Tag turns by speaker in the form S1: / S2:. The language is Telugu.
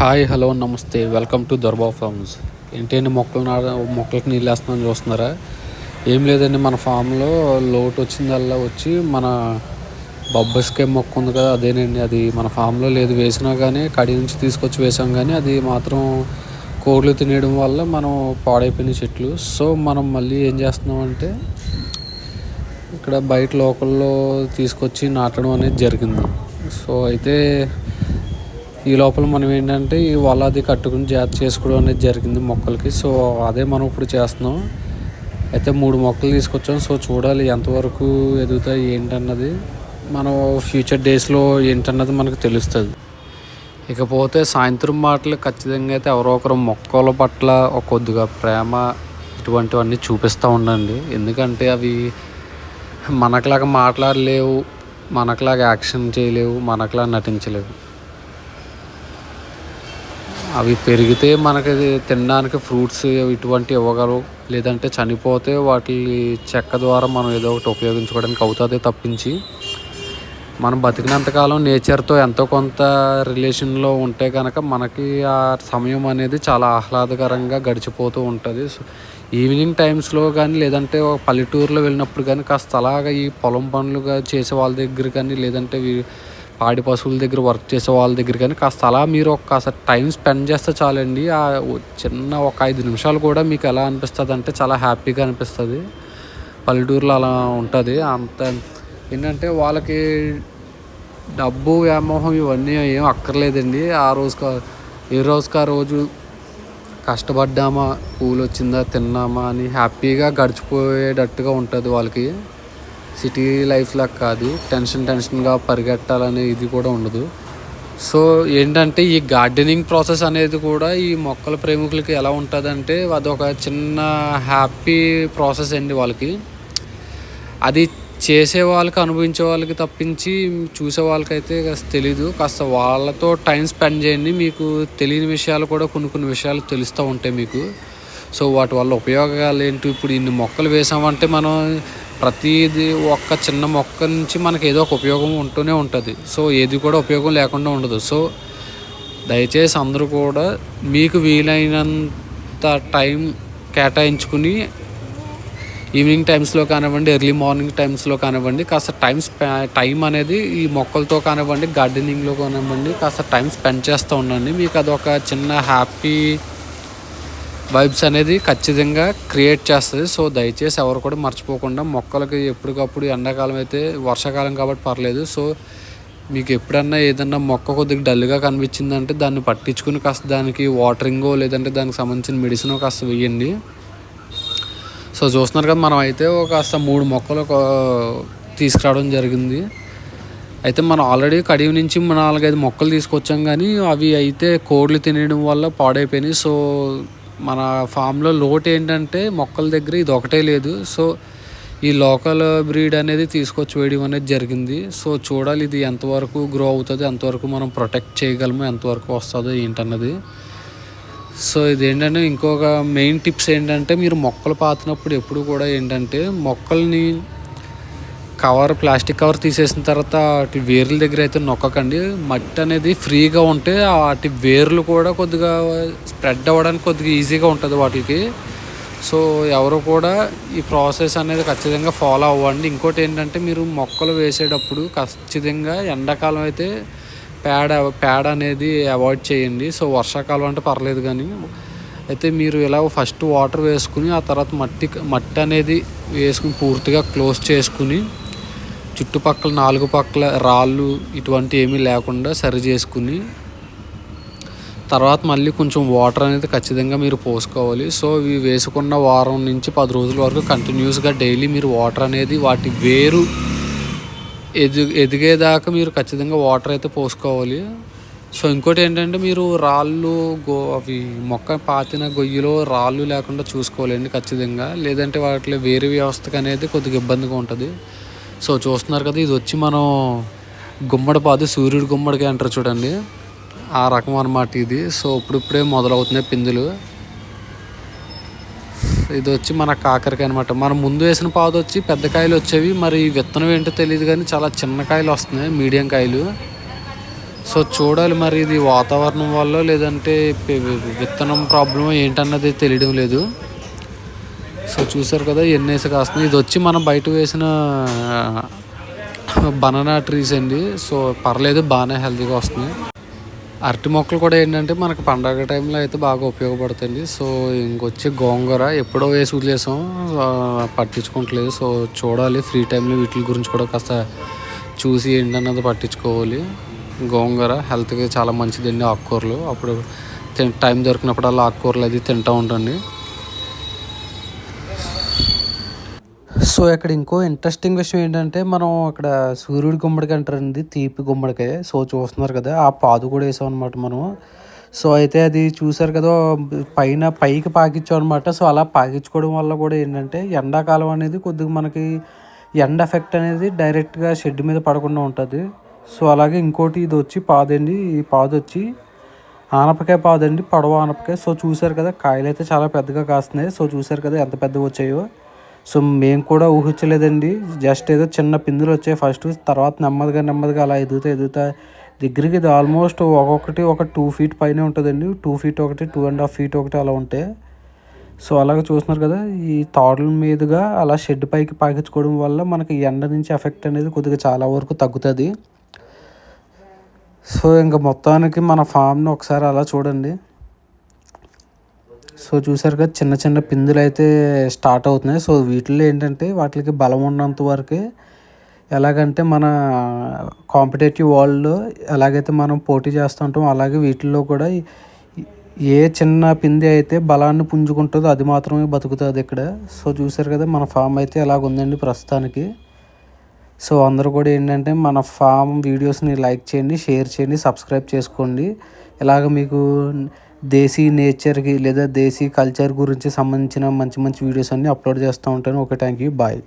S1: హాయ్ హలో నమస్తే. Welcome to Dorba farms. ఏంటండి మొక్కలు నాడ మొక్కలకి నీళ్ళు వేస్తున్నాను చూస్తున్నారా? ఏం లేదండి మన ఫామ్లో లోటు వచ్చిందల్లా వచ్చి మన బొబ్బస్కే మొక్క ఉంది కదా అదేనండి. అది మన ఫామ్లో లేదు వేసినా కానీ కడి నుంచి తీసుకొచ్చి వేసాం కానీ అది మాత్రం కోళ్ళు తినేయడం వల్ల మనం పాడైపోయిన చెట్లు. సో మనం మళ్ళీ ఏం చేస్తున్నాం అంటే ఇక్కడ బయట లోకల్లో తీసుకొచ్చి నాటడం అనేది జరిగింది. సో అయితే ఈ లోపల మనం ఏంటంటే ఈ వల అది కట్టుకుని జాగ్రత్త చేసుకోవడం అనేది జరిగింది మొక్కలకి. సో అదే మనం ఇప్పుడు చేస్తున్నాం. అయితే మూడు మొక్కలు తీసుకొచ్చాం. సో చూడాలి ఎంతవరకు ఎదుగుతాయి ఏంటన్నది. మనం ఫ్యూచర్ డేస్లో ఏంటన్నది మనకు తెలుస్తుంది. ఇకపోతే సాయంత్రం మాటలు ఖచ్చితంగా అయితే ఎవరో ఒకరు మొక్కల పట్ల ఒక కొద్దిగా ప్రేమ ఇటువంటివన్నీ చూపిస్తూ ఉండండి. ఎందుకంటే అవి మనకులాగా మాట్లాడలేవు మనకులాగా యాక్షన్ చేయలేవు మనకులాగా నటించలేవు. అవి పెరిగితే మనకి తినడానికి ఫ్రూట్స్ ఇటువంటి ఇవ్వగలవు. లేదంటే చనిపోతే వాటి చెక్క ద్వారా మనం ఏదో ఒకటి ఉపయోగించుకోవడానికి అవుతుంది తప్పించి మనం బతికినంతకాలం నేచర్తో ఎంతో కొంత రిలేషన్లో ఉంటే కనుక మనకి ఆ సమయం అనేది చాలా ఆహ్లాదకరంగా గడిచిపోతూ ఉంటుంది. సో ఈవినింగ్ టైమ్స్లో కానీ లేదంటే ఒక పల్లెటూరులో వెళ్ళినప్పుడు కానీ కాస్త అలాగా ఈ పొలం పనులుగా చేసే వాళ్ళ దగ్గర కానీ లేదంటే వీ- పాడి పశువుల దగ్గర వర్క్ చేసే వాళ్ళ దగ్గర కానీ కాస్త అలా మీరు ఒక్కసారి టైం స్పెండ్ చేస్తే చాలండి. ఆ చిన్న ఒక ఐదు నిమిషాలు కూడా మీకు ఎలా అనిపిస్తుంది అంటే చాలా హ్యాపీగా అనిపిస్తుంది. పల్లెటూరులో అలా ఉంటుంది. అంత ఏంటంటే వాళ్ళకి డబ్బు వ్యామోహం ఇవన్నీ ఏం అక్కర్లేదండి. ఆ రోజుకి ఏ రోజుకి ఆ రోజు కష్టపడ్డామా పూలు వచ్చిందా తిన్నామా అని హ్యాపీగా గడిచిపోయేటట్టుగా ఉంటుంది వాళ్ళకి. సిటీ లైఫ్ లాగా కాదు. టెన్షన్ టెన్షన్గా పరిగెట్టాలనే ఇది కూడా ఉండదు. సో ఏంటంటే ఈ గార్డెనింగ్ ప్రాసెస్ అనేది కూడా ఈ మొక్కల ప్రేమికులకి ఎలా ఉంటుందంటే అదొక చిన్న హ్యాపీ ప్రాసెస్ అండి వాళ్ళకి. అది చేసే వాళ్ళకి అనుభవించే వాళ్ళకి తప్పించి చూసే వాళ్ళకైతే కాస్త తెలీదు. కాస్త వాళ్ళతో టైం స్పెండ్ చేయండి. మీకు తెలియని విషయాలు కూడా కొన్ని కొన్ని విషయాలు తెలుస్తూ ఉంటాయి మీకు. సో వాటి వల్ల ఉపయోగాలు ఏంటి? ఇప్పుడు ఇన్ని మొక్కలు వేసామంటే మనం ప్రతిది ఒక్క చిన్న మొక్క నుంచి మనకి ఏదో ఒక ఉపయోగం ఉంటూనే ఉంటుంది. సో ఏది కూడా ఉపయోగం లేకుండా ఉండదు. సో దయచేసి అందరూ కూడా మీకు వీలైనంత టైం కేటాయించుకుని ఈవినింగ్ టైమ్స్లో కానివ్వండి ఎర్లీ మార్నింగ్ టైమ్స్లో కానివ్వండి కాస్త టైం టైం అనేది ఈ మొక్కలతో కానివ్వండి గార్డెనింగ్లో కానివ్వండి కాస్త టైం స్పెండ్ చేస్తూ ఉండండి. మీకు అదొక చిన్న హ్యాపీ వైబ్స్ అనేది ఖచ్చితంగా క్రియేట్ చేస్తుంది. సో దయచేసి ఎవరు కూడా మర్చిపోకుండా మొక్కలకి ఎప్పటికప్పుడు ఎండాకాలం అయితే వర్షాకాలం కాబట్టి పర్లేదు. సో మీకు ఎప్పుడన్నా ఏదన్నా మొక్క కొద్దిగా డల్గా కనిపించిందంటే దాన్ని పట్టించుకుని కాస్త దానికి వాటరింగో లేదంటే దానికి సంబంధించిన మెడిసిన్ కాస్త వేయండి. సో చూస్తున్నారు కదా మనం అయితే ఒక కాస్త మూడు మొక్కలు తీసుకురావడం జరిగింది. అయితే మనం ఆల్రెడీ కడివి నుంచి మన నాలుగైదు మొక్కలు తీసుకొచ్చాం కానీ అవి అయితే కోడ్లు తినేయడం వల్ల పాడైపోయినాయి. సో మన ఫామ్లో లోటు ఏంటంటే మొక్కల దగ్గర ఇది ఒకటే లేదు. సో ఈ లోకల్ బ్రీడ్ అనేది తీసుకొచ్చి వేయడం అనేది జరిగింది. సో చూడాలి ఇది ఎంతవరకు గ్రో అవుతుంది ఎంతవరకు మనం ప్రొటెక్ట్ చేయగలము ఎంతవరకు వస్తుందో ఏంటన్నది. సో ఇది ఏంటంటే ఇంకొక మెయిన్ టిప్స్ ఏంటంటే మీరు మొక్కలు పాతినప్పుడు ఎప్పుడు కూడా ఏంటంటే మొక్కల్ని కవర్ ప్లాస్టిక్ కవర్ తీసేసిన తర్వాత వాటి వేర్ల దగ్గర అయితే నొక్కకండి. మట్టి అనేది ఫ్రీగా ఉంటే వాటి వేర్లు కూడా కొద్దిగా స్ప్రెడ్ అవ్వడానికి కొద్దిగా ఈజీగా ఉంటుంది వాటికి. సో ఎవరు కూడా ఈ ప్రాసెస్ అనేది ఖచ్చితంగా ఫాలో అవ్వండి. ఇంకోటి ఏంటంటే మీరు మొక్కలు వేసేటప్పుడు ఖచ్చితంగా ఎండాకాలం అయితే పేడ పేడ అనేది అవాయిడ్ చేయండి. సో వర్షాకాలం అంటే పర్లేదు కానీ అయితే మీరు ఇలా ఫస్ట్ వాటర్ వేసుకుని ఆ తర్వాత మట్టి మట్టి అనేది వేసుకుని పూర్తిగా క్లోజ్ చేసుకుని చుట్టుపక్కల నాలుగు పక్కల రాళ్ళు ఇటువంటి ఏమీ లేకుండా సరి చేసుకుని తర్వాత మళ్ళీ కొంచెం వాటర్ అనేది ఖచ్చితంగా మీరు పోసుకోవాలి. సో ఇవి వేసుకున్న వారం నుంచి పది రోజుల వరకు కంటిన్యూస్గా డైలీ మీరు వాటర్ అనేది వాటి వేరు ఎదు ఎదిగేదాకా మీరు ఖచ్చితంగా వాటర్ అయితే పోసుకోవాలి. సో ఇంకోటి ఏంటంటే మీరు రాళ్ళు గో అవి మొక్క పాతిన గొయ్యిలో రాళ్ళు లేకుండా చూసుకోవాలండి ఖచ్చితంగా. లేదంటే వాటిలో వేరు వ్యవస్థకు అనేది కొద్దిగా ఇబ్బందిగా ఉంటుంది. సో చూస్తున్నారు కదా ఇది వచ్చి మనం గుమ్మడి పాదు సూర్యుడు గుమ్మడికి అంటారు చూడండి. ఆ రకం అన్నమాట ఇది. సో ఇప్పుడిప్పుడే మొదలవుతున్నాయి పిందులు. ఇది వచ్చి మన కాకరకాయ అనమాట మనం ముందు వేసిన పాదు వచ్చి పెద్ద కాయలు వచ్చేవి మరి విత్తనం ఏంటో తెలియదు కానీ చాలా చిన్న కాయలు వస్తున్నాయి మీడియం కాయలు. సో చూడాలి మరి ఇది వాతావరణం వల్ల లేదంటే విత్తనం ప్రాబ్లం ఏంటన్నది తెలియడం లేదు. సో చూసారు కదా ఎన్ని వేసి కాస్తుంది ఇది వచ్చి మనం బయట వేసిన బనానా ట్రీస్ అండి. సో పర్లేదు బాగానే హెల్తీగా వస్తుంది అరటి మొక్కలు కూడా ఏంటంటే మనకు పండగ టైంలో అయితే బాగా ఉపయోగపడుతుంది సో ఇంకొచ్చి గోంగూర ఎప్పుడో వేసి వదిలేసాం. పట్టించుకోవట్లేదు సో చూడాలి ఫ్రీ టైంలో వీటి గురించి కూడా కాస్త చూసి ఏంటన్నది పట్టించుకోవాలి. గోంగూర హెల్త్కి చాలా మంచిదండి ఆకుకూరలు. అప్పుడు తి టైం దొరికినప్పుడల్లా ఆకుకూరలు అది తింటూ ఉంటుంది సో ఇక్కడ ఇంకో ఇంట్రెస్టింగ్ విషయం ఏంటంటే మనం అక్కడ సూర్యుడి గుమ్మడికి అంటారండి తీపి గుమ్మడికాయ. సో చూస్తున్నారు కదా ఆ పాదు కూడా వేసాం అనమాట మనం సో అయితే అది చూసారు కదా పైన పైకి పాకించాం అనమాట సో అలా పాకించుకోవడం వల్ల కూడా ఏంటంటే ఎండాకాలం అనేది కొద్దిగా మనకి ఎండ ఎఫెక్ట్ అనేది డైరెక్ట్గా షెడ్ మీద పడకుండా ఉంటుంది. సో అలాగే ఇంకోటి ఇది వచ్చి పాదండి ఈ పాదు వచ్చి ఆనపకాయ పాదండి పొడవ ఆనపకాయ. సో చూసారు కదా కాయలు అయితే చాలా పెద్దగా కాస్తున్నాయి. సో చూసారు కదా ఎంత పెద్దగా వచ్చాయో. సో మేము కూడా ఊహించలేదండి. జస్ట్ ఏదో చిన్న పిందులు వచ్చాయి ఫస్ట్ తర్వాత నెమ్మదిగా నెమ్మదిగా అలా ఎదుగుతా ఎదుగుతా. దగ్గరికి ఇది ఆల్మోస్ట్ ఒక్కొక్కటి ఒక టూ ఫీట్ పైనే ఉంటుందండి. టూ ఫీట్ ఒకటి టూ అండ్ హాఫ్ ఫీట్ ఒకటి అలా ఉంటాయి సో అలాగ చూస్తున్నారు కదా ఈ తాడుల మీదుగా అలా షెడ్ పైకి పాకించుకోవడం వల్ల మనకి ఎండ నుంచి ఎఫెక్ట్ అనేది కొద్దిగా చాలా వరకు తగ్గుతుంది. సో ఇంకా మొత్తానికి మన ఫామ్ని ఒకసారి అలా చూడండి. సో చూసారు కదా చిన్న చిన్న పిందులు అయితే స్టార్ట్ అవుతున్నాయి. సో వీటిల్లో ఏంటంటే వాటికి బలం ఉన్నంత వరకే ఎలాగంటే మన కాంపిటేటివ్ వరల్డ్లో ఎలాగైతే మనం పోటీ చేస్తుంటాం అలాగే వీటిల్లో కూడా ఏ చిన్న పిండి అయితే బలాన్ని పుంజుకుంటుందో అది మాత్రమే బతుకుతుంది ఇక్కడ. సో చూసారు కదా మన ఫామ్ అయితే ఎలాగ ఉందండి ప్రస్తుతానికి. సో అందరూ కూడా ఏంటంటే మన ఫామ్ వీడియోస్ని లైక్ చేయండి షేర్ చేయండి సబ్స్క్రైబ్ చేసుకోండి. ఇలాగ మీకు దేశీ నేచర్కి లేదా దేశీ కల్చర్ గురించి సంబంధించిన మంచి మంచి వీడియోస్ అన్నీ అప్లోడ్ చేస్తూ ఉంటాను. Okay thank you bye.